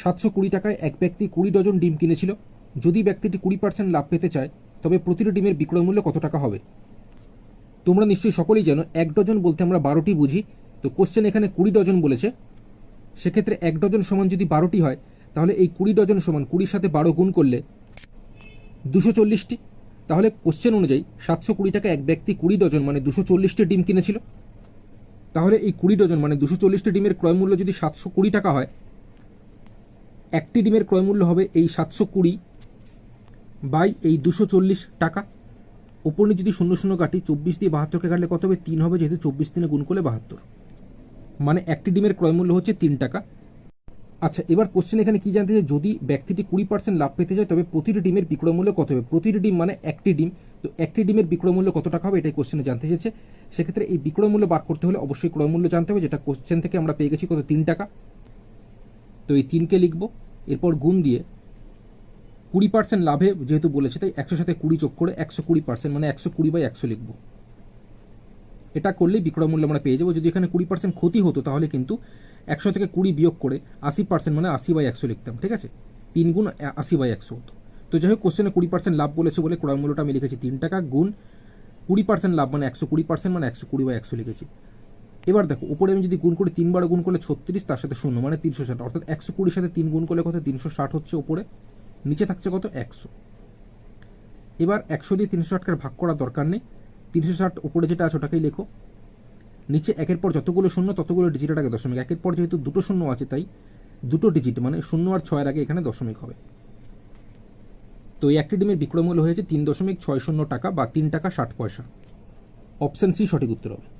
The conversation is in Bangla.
সাতশো কুড়ি টাকায় এক ব্যক্তি কুড়ি ডজন ডিম কিনেছিল। যদি ব্যক্তিটি কুড়ি পার্সেন্ট লাভ পেতে চায়, তবে প্রতিটি ডিমের বিক্রয় মূল্য কত টাকা হবে? তোমরা নিশ্চয়ই সকলেই জানো, এক ডজন বলতে আমরা বারোটি বুঝি। তো কোশ্চেন এখানে কুড়ি ডজন বলেছে। সেক্ষেত্রে এক ডজন সমান যদি বারোটি হয়, তাহলে এই কুড়ি ডজন সমান কুড়ির সাথে বারো গুণ করলে দুশো চল্লিশটি। তাহলে কোশ্চেন অনুযায়ী সাতশো কুড়ি টাকা এক ব্যক্তি কুড়ি ডজন মানে দুশো চল্লিশটি ডিম কিনেছিল। তাহলে এই কুড়ি ডজন মানে দুশো চল্লিশটি ডিমের ক্রয় মূল্য যদি সাতশো কুড়ি টাকা হয় একটি ডিমের ক্রয় মূল্য হবে এই সাতশো কুড়ি বাই এই দুশো চল্লিশ টাকা। ওপরে যদি শূন্য শূন্য কাটি, চব্বিশ দিয়ে বাহাত্তরকে কাটলে কত হবে? তিন হবে, যেহেতু চব্বিশ দিনে গুণ করলে বাহাত্তর। মানে একটি ডিমের ক্রয় মূল্য হচ্ছে তিন টাকা। আচ্ছা এবার কোশ্চেন এখানে কি জানতে চাই? যদি ব্যক্তিটি কুড়ি পার্সেন্ট লাভ পেতে যায় তবে প্রতিটি ডিমের বিক্রয় মূল্য কত হবে? প্রতিটি ডিম মানে একটি ডিম। তো একটি ডিমের বিক্রয় মূল্য কত টাকা হবে? এটাই কোশ্চেনে জানতে চেয়েছে। সেক্ষেত্রে এই বিক্রয় মূল্য বার করতে হলে অবশ্যই ক্রয় মূল্য জানতে হবে, যেটা কোশ্চেন থেকে আমরা পেয়ে গেছি কত? তিন টাকা। তো এই তিনকে লিখব। এরপর গুণ দিয়ে কুড়ি পার্সেন্ট লাভে যেহেতু বলেছে, তাই একশো সাথে কুড়ি যোগ করে একশো কুড়ি পার্সেন্ট মানে একশো কুড়ি বাই একশো লিখব। এটা করলেই বিক্রয় মূল্য আমরা পেয়ে যাব। যদি এখানে কুড়ি পার্সেন্ট ক্ষতি হতো, তাহলে কিন্তু একশো থেকে কুড়ি বিয়োগ করে আশি পার্সেন্ট মানে আশি বাই একশো লিখতাম, ঠিক আছে? তিন গুণ আশি বাই একশো হতো। তো যাই হোক কোশ্চেনে কুড়ি পার্সেন্ট লাভ বলেছে বলে ক্রয় মূল্যটা আমি লিখেছি তিন টাকা, গুণ কুড়ি পার্সেন্ট লাভ মানে একশো কুড়ি পার্সেন্ট মানে একশো কুড়ি বাই একশো লিখেছি। এবার দেখো, উপরে আমি যদি গুণ করি তিনবার গুণ করলে ছত্রিশ, তার সাথে শূন্য মানে তিনশো ষাট। অর্থাৎ একশো কুড়ির সাথে তিন গুণ করলে কত? তিনশো ষাট হচ্ছে উপরে। নিচে থাকছে কত? একশো। এবার একশো দিয়ে তিনশো ষাটকে ভাগ করার দরকার নেই। তিনশো ষাট উপরে যেটা আছে ওটাকেই লেখো। নিচে একের পর যতগুলো শূন্য, ততগুলো ডিজিটের আগে দশমিক। একের পর যেহেতু দুটো শূন্য আছে, তাই দুটো ডিজিট মানে শূন্য আর ছয়ের আগে এখানে দশমিক হবে। তো এই একটি ডিমের বিক্রয় মূল্য হয়েছে তিন দশমিক ছয় শূন্য টাকা বা তিন টাকা ষাট পয়সা। অপশন সি সঠিক উত্তর হবে।